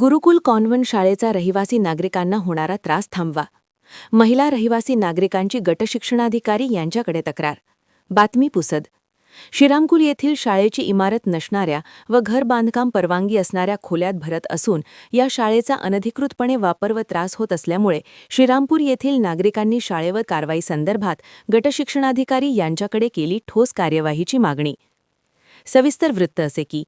गुरुकुल convent शाळेचा रहिवासी नागरिकांना होणारा त्रास थांबवा. महिला रहिवासी नागरिकांची गटशिक्षणाधिकारी यांच्याकडे तक्रार. बातमी पुसद. श्रीरामकुल येथील शाळेची इमारत नसणाऱ्या व घर बांधकाम परवानगी असणाऱ्या खोल्यात भरत असून या शाळेचा अनधिकृतपणे वापर व त्रास होत असल्यामुळे श्रीरामपूर येथील नागरिकांनी शाळेवर कारवाई संदर्भात गटशिक्षणाधिकारी यांच्याकडे केली ठोस कार्यवाहीची मागणी. सविस्तर वृत्त असे की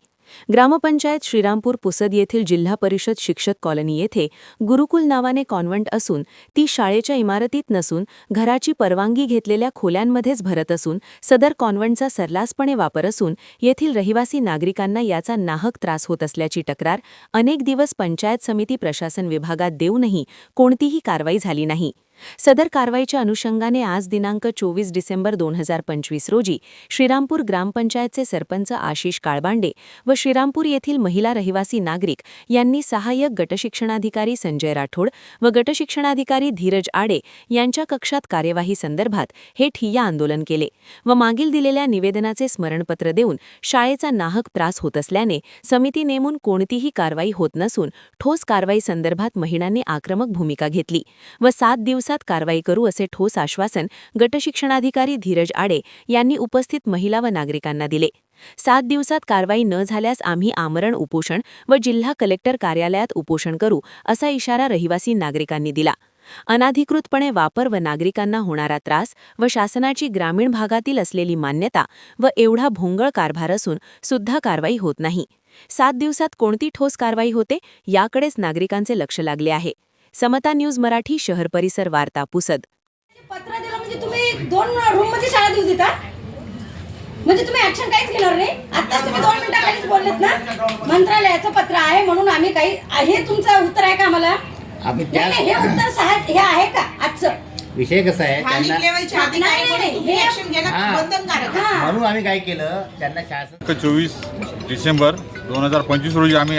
ग्रामपंचायत श्रीरामपूर पुसद येथील जिल्हा परिषद शिक्षक कॉलनी येथे गुरुकुल नावाने कॉन्व्हेंट असून ती शाळेच्या इमारतीत नसून घराची परवानगी घेतलेल्या खोल्यांमध्येच भरत असून सदर कॉन्व्हेंटचा सरलासपणे वापर असून येथील रहिवासी नागरिकांना याचा नाहक त्रास होत असल्याची तक्रार अनेक दिवस पंचायत समिती प्रशासन विभागात देऊनही कोणतीही कारवाई झाली नाही. सदर कारवाईच्या अनुषंगाने आज दिनांक चोवीस डिसेंबर दोन हजार पंचवीस रोजी श्रीरामपूर ग्रामपंचायतचे सरपंच आशिष काळबांडे व श्रीरामपूर येथील महिला रहिवासी नागरिक यांनी सहाय्यक गटशिक्षणाधिकारी संजय राठोड व गटशिक्षणाधिकारी धीरज आडे यांच्या कक्षात कार्यवाही संदर्भात हे ठिय्या आंदोलन केले व मागील दिलेल्या निवेदनाचे स्मरणपत्र देऊन शाळेचा नाहक त्रास होत असल्याने समिती नेमून कोणतीही कारवाई होत नसून ठोस कारवाई संदर्भात महिलांनी आक्रमक भूमिका घेतली व सात दिवस दिवसात कारवाई करू असे ठोस आश्वासन गटशिक्षणाधिकारी धीरज आडे यांनी उपस्थित महिला व नागरिकांना दिले. सात दिवसात कारवाई न झाल्यास आम्ही आमरण उपोषण व जिल्हा कलेक्टर कार्यालयात उपोषण करू असा इशारा रहिवासी नागरिकांनी दिला. अनाधिकृतपणे वापर व नागरिकांना होणारा त्रास व शासनाची ग्रामीण भागातील असलेली मान्यता व एवढा भोंगळ कारभार असून सुद्धा कारवाई होत नाही. सात दिवसात कोणती ठोस कारवाई होते याकडेच नागरिकांचे लक्ष लागले आहे. समता न्यूज मराठी शहर परिसर वार्ता पुसद. पत्र दिलं म्हणजे तुम्ही दोन रूममध्ये शाळा देऊ देता? म्हणजे तुम्ही ऍक्शन काहीच घेणार नाही? आताच तुम्ही दोन मिनिटाखालीच बोललेत ना? मंत्रालयाचं पत्र आहे म्हणून आम्ही काही हे तुमचं उत्तर आहे का आम्हाला? आम्ही नाही त्या नाही, हे उत्तर सहज हे आहे का आजचं? विषय कसा आहे? स्थानिक त्यांना लेवलच्या अधिकाऱ्याकडून नाही, तुम्ही हे- ऍक्शन घेणं हा. बंधनकारक आहे. हा. म्हणून आम्ही काय केलं त्यांना शासन दिनांक चोवीस डिसेंबर दोन हजार पंचवीस रोजी आम्ही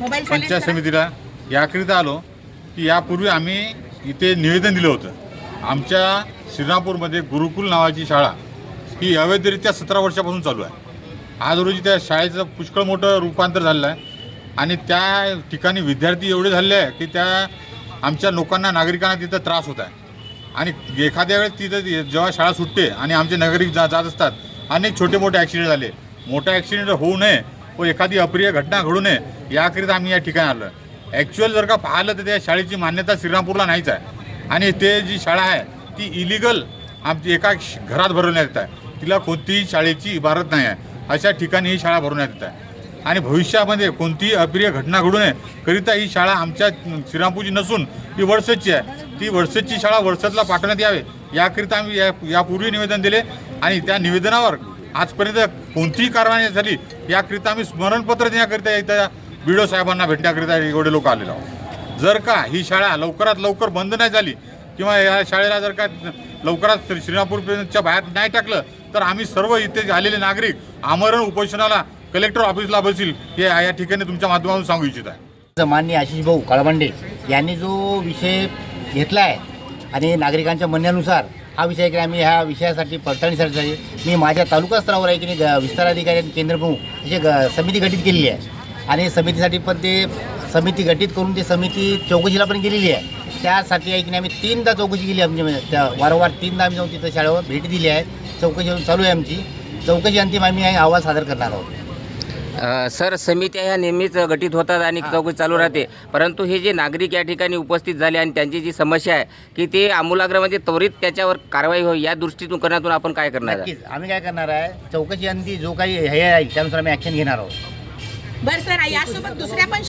मोबाईल पंचायत. समितीला याकरिता आलो. की यापूर्वी आम्ही इथे निवेदन दिलं होतं. आमच्या श्रीरामपूरमध्ये गुरुकुल नावाची शाळा ही अवैधरित्या सतरा वर्षापासून चालू आहे. आज रोजी त्या शाळेचं पुष्कळ मोठं रूपांतर झालेलं आहे. आणि त्या ठिकाणी विद्यार्थी एवढे झाले आहे की त्या आमच्या लोकांना नागरिकांना तिथं त्रास होत आहे. आणि एखाद्या वेळेस तिथं जेव्हा शाळा सुटते आणि आमचे नागरिक जा जात असतात अनेक छोटे मोठे ॲक्सिडेंट झाले. मोठा ॲक्सिडेंट होऊ नये व एखादी अप्रिय घटना घडू नये याकरिता आम्ही या ठिकाणी आलो आहे. ॲक्च्युअल जर का पाहिलं तर त्या शाळेची मान्यता श्रीरामपूरला नाहीच आहे. आणि ते जी शाळा आहे ती इलिगल आमची एका श- घरात भरवण्यात येत आहे. तिला कोणतीही शाळेची इबारत नाही आहे. अशा ठिकाणी ही शाळा भरवण्यात येत आहे. आणि भविष्यामध्ये कोणतीही अप्रिय घटना घडू नये करिता ही शाळा आमच्या श्रीरामपूरची नसून ही वडसदची आहे. ती वडसदची शाळा वडसदला पाठवण्यात यावे. याकरिता आम्ही या यापूर्वी निवेदन दिले आणि त्या निवेदनावर आजपर्यंत कोणतीही कारवाई झाली. याकरिता आम्ही स्मरणपत्र देण्याकरिता इथं बी डी ओ साहेबांना भेटण्याकरिता एवढे लोक आलेलो आहोत. जर का ही शाळा लवकरात लवकर बंद नाही झाली किंवा या शाळेला जर का लवकरात श्रीनापूरच्या बाहेर नाही टाकलं तर आम्ही सर्व इथे आलेले नागरिक आमरण उपोषणाला कलेक्टर ऑफिसला बसील हे या ठिकाणी तुमच्या माध्यमातून सांगू इच्छित आहे. मान्य आशिष भाऊ काळबांडे यांनी जो विषय घेतला आहे आणि नागरिकांच्या म्हणण्यानुसार हा विषय की आम्ही ह्या विषयासाठी पडताळणीसाठी मी माझ्या तालुका स्तरावर आहे की नाही ग- विस्तार अधिकारी आणि केंद्र प्रमुख अशी ग समिती गठीत केलेली आहे. आणि समितीसाठी पण ते समिती गठीत करून ते समिती चौकशीला पण गेलेली आहे. त्यासाठी नाही आम्ही तीनदा चौकशी केली आमची म्हणजे त्या वारंवार तीनदा आम्ही जाऊन तिथं शाळेवर भेट दिली आहे. चौकशी चालू आहे आमची. चौकशी अंतिम आम्ही अहवाल सादर करणार आहोत. अ, सर समित्या ह्या नेहमीच गठीत होतात आणि चौकशी चालू राहते. परंतु हे जे नागरिक या ठिकाणी उपस्थित झाले आणि त्यांची जी समस्या आहे की ते आमूलाग्र म्हणजे त्वरित त्याच्यावर कारवाई होईल या दृष्टीकोनातून आपण काय करणार आहे नक्कीच. आम्ही काय करणार आहे चौकशी अंती जो काही हे आहे त्यानुसार आम्ही ॲक्शन घेणार आहोत. बरं सर यासोबत दुसऱ्या पण